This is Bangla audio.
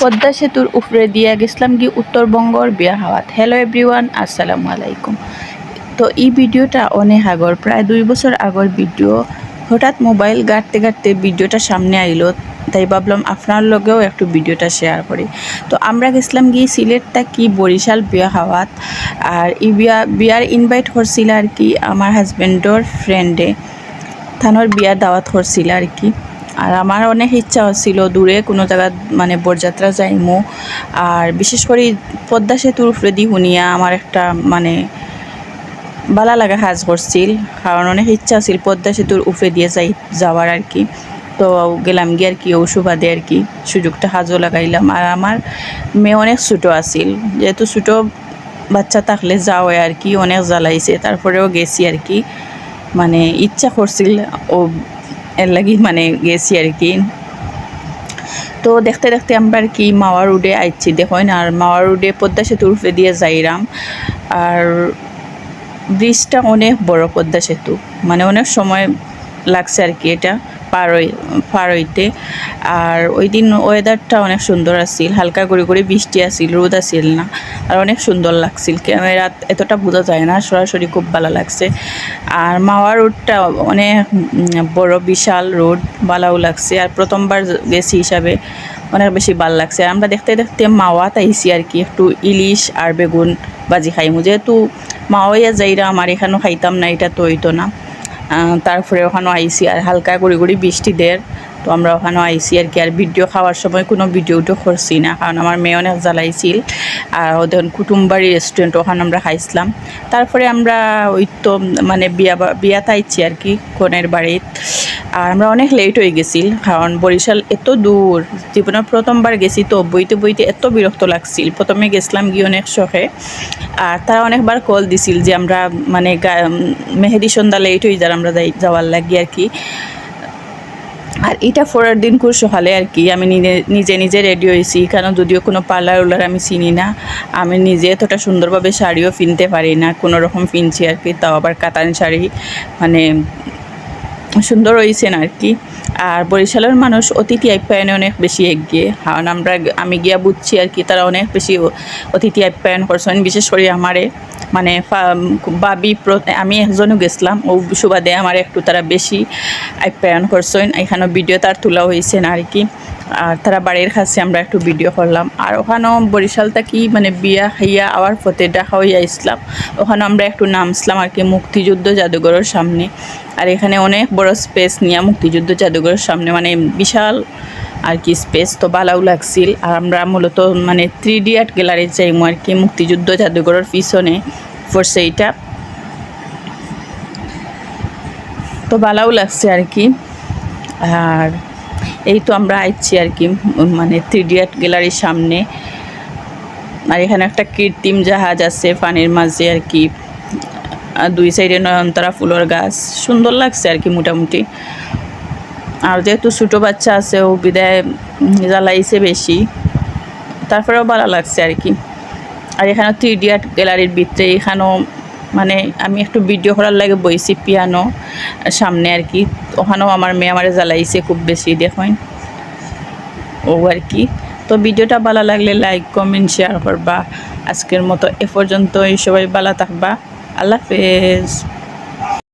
পদ্মা সেতুর উপরে দিয়া গেছিলাম কি উত্তরবঙ্গর বিয়া হাওয়াত হ্যালো এভরিওয়ান আসসালামু আলাইকুম। তো এই ভিডিওটা অনেক আগর, প্রায় দুই বছর আগর ভিডিও। হঠাৎ মোবাইল গাঁটতে গাঁটতে ভিডিওটা সামনে আইলো, তাই ভাবলাম আপনার লগেও একটু ভিডিওটা শেয়ার করি। তো আমরা গেছিলাম গিয়ে সিলেটটা কি বরিশাল বিয়া হাওয়াত আর এই বিয়া, বিয়ার ইনভাইট করছিল আর কি আমার হাজব্যান্ডর ফ্রেন্ডে থানোর বিয়ার দাওয়াত করছিল আর কি। আর আমার অনেক ইচ্ছা হচ্ছিল দূরে কোনো জায়গা মানে বরযাত্রা যাইমু। আর বিশেষ করে পদ্মা সেতুর উপরে দি শুনিয়া আমার একটা মানে বালা লাগা কাজ করছিল। কারণ অনেক ইচ্ছা ছিল পদ্মা সেতুর উপরে দিয়ে যাই, যাওয়ার আর কি। তো গেলাম গিয়ে আর কি ও সুবাদে আর কি সুযোগটা হাজও লাগাইলাম। আর আমার মেয়ে অনেক ছোটো আছিল, যেহেতু ছোটো বাচ্চা থাকলে যাওয়া আর কি অনেক জ্বালাইছে। তারপরেও গেছি আর কি। মানে ইচ্ছা করছিল ও এর লাগি মানে গেছি আর কি। তো দেখতে দেখতে আমরা আর কি মাওয়া রোডে আইছি, দেখুন, আর মাওয়া রোডে পদ্মা সেতুর উপরে দিয়ে যাইরাম। আর ব্রিজটা অনেক বড় পদ্মা সেতু মানে অনেক সময় লাগছে আর কি এটা। পার হই পার হইতে আর ওই দিন ওয়েদারটা অনেক সুন্দর আছিল, হালকা করে করে বৃষ্টি আছিল, রোদ আছিল না। আর অনেক সুন্দর লাগছিল ক্যামেরাত এতটা বোঝা যায় না, সরাসরি খুব ভালো লাগছে। আর মাওয়া রোডটা অনেক বড় বিশাল রোড ভালোও লাগছে। আর প্রথমবার গেছি হিসাবে অনেক বেশি ভালো লাগছে। আর আমরা দেখতে দেখতে মাওয়াত আইছি আর কি, একটু ইলিশ আর বেগুন বাজি খাইমু। যেহেতু মাওয়াইয়া যাইরা, আমার এখানেও খাইতাম না, এটা তো হইতো না। তারপরে ওখানেও আইসি আর হালকা করে করে বৃষ্টি দেয় তো আমরা ওখানেও আইসি আর কি, আর ভিডিও খাওয়ার সময় কোনো ভিডিও উডিও করছি না, কারণ আমার মেয়ে অনেক জ্বালাইছিল। আর ওদের কুটুমবাড়ি রেস্টুরেন্ট ওখানে আমরা খাইছিলাম। তারপরে আমরা ওই তো মানে বিয়া বিয়া বিয়াতে আইছি আর কি, কনের বাড়িত। আর আমরা অনেক লেট হয়ে গেছিল, কারণ বরিশাল এত দূর জীবনের প্রথমবার গেছি তো বইতে বইতে এত বিরক্ত লাগছিল। প্রথমে গেছিলাম গিয়ে অনেক শখে, আর তারা অনেকবার কল দিছিল যে আমরা মানে মেহেদি সন্ধ্যা লেট হয়ে যার আমরা যাওয়ার লাগি আর কি। আর এটা ফোরার দিন খুব সকালে আর কি, আমি নিজে নিজে নিজে রেডি হয়েছি কারণ যদিও কোনো পার্লার উলার আমি চিনি না। আমি নিজে এতটা সুন্দরভাবে শাড়িও ফিনতে পারি না, কোনো রকম ফিনছি আর কি, তাও আবার কাতান শাড়ি মানে সুন্দর হয়েছেন আর কি আর বরিশালের মানুষ অতিথি আপ্যায়নে অনেক বেশি এগিয়ে। কারণ আমরা আমি গিয়া বুঝছি আর কি তারা অনেক বেশি অতিথি আপ্যায়ন করছেন। বিশেষ করে আমারে মানে বাবি আমি একজনও গেছিলাম। ও সুবাদে আমার একটু তারা বেশি আপ্যায়ন করছেন। এখানে ভিডিও তার তোলা হয়েছেন আর কি আর তারা বাড়ির কাছে আমরা একটু ভিডিও করলাম। আর ওখানেও বরিশালটা কি মানে বিয়া খাইয়া আবার ফতে দেখা হইয়া ইসলাম। ওখানে আমরা একটু নামছিলাম আর কি মুক্তিযুদ্ধ জাদুঘরের সামনে। আর এখানে অনেক বড় স্পেস নিয়ে মুক্তিযুদ্ধ জাদুঘরের সামনে মানে বিশাল আর কি স্পেস তো ভালোও লাগছিল। আর আমরা মূলত মানে থ্রি ডি আর্ট গ্যালারি চাইমু আর কি মুক্তিযুদ্ধ জাদুঘরের পিছনে পড়ছে এইটা তো ভালোও লাগছে আর কি। আর এই তো আমরা আইছি আর কি মানে থ্রি ডি আর্ট গ্যালারির সামনে। আর এখানে একটা কৃত্রিম জাহাজ আছে পানির মাঝে আর কি। দুই সাইডে নয়নতারা ফুলের গাছ। সুন্দর লাগছে আর কি মোটামুটি। আর যেহেতু ছোটো বাচ্চা আছে, ও বিদায় জ্বালাইছে বেশি। তারপরেও ভালো লাগছে আর কি। আর এখানে থ্রি ডি আর্ট গ্যালারির ভিতরে এখানেও মানে আমি একটু ভিডিও করার লাগে বইছি পিয়ানো সামনে আর কি। ওখানেও আমার মেয়ে আমারে জ্বালাইছে খুব বেশি, দেখুন। ও আর কি। তো ভিডিওটা ভালো লাগলে লাইক কমেন্ট শেয়ার করবা। আজকের মতো এ পর্যন্তই। সবাই ভালো থাকবা। আল্লাহ হাফেজ।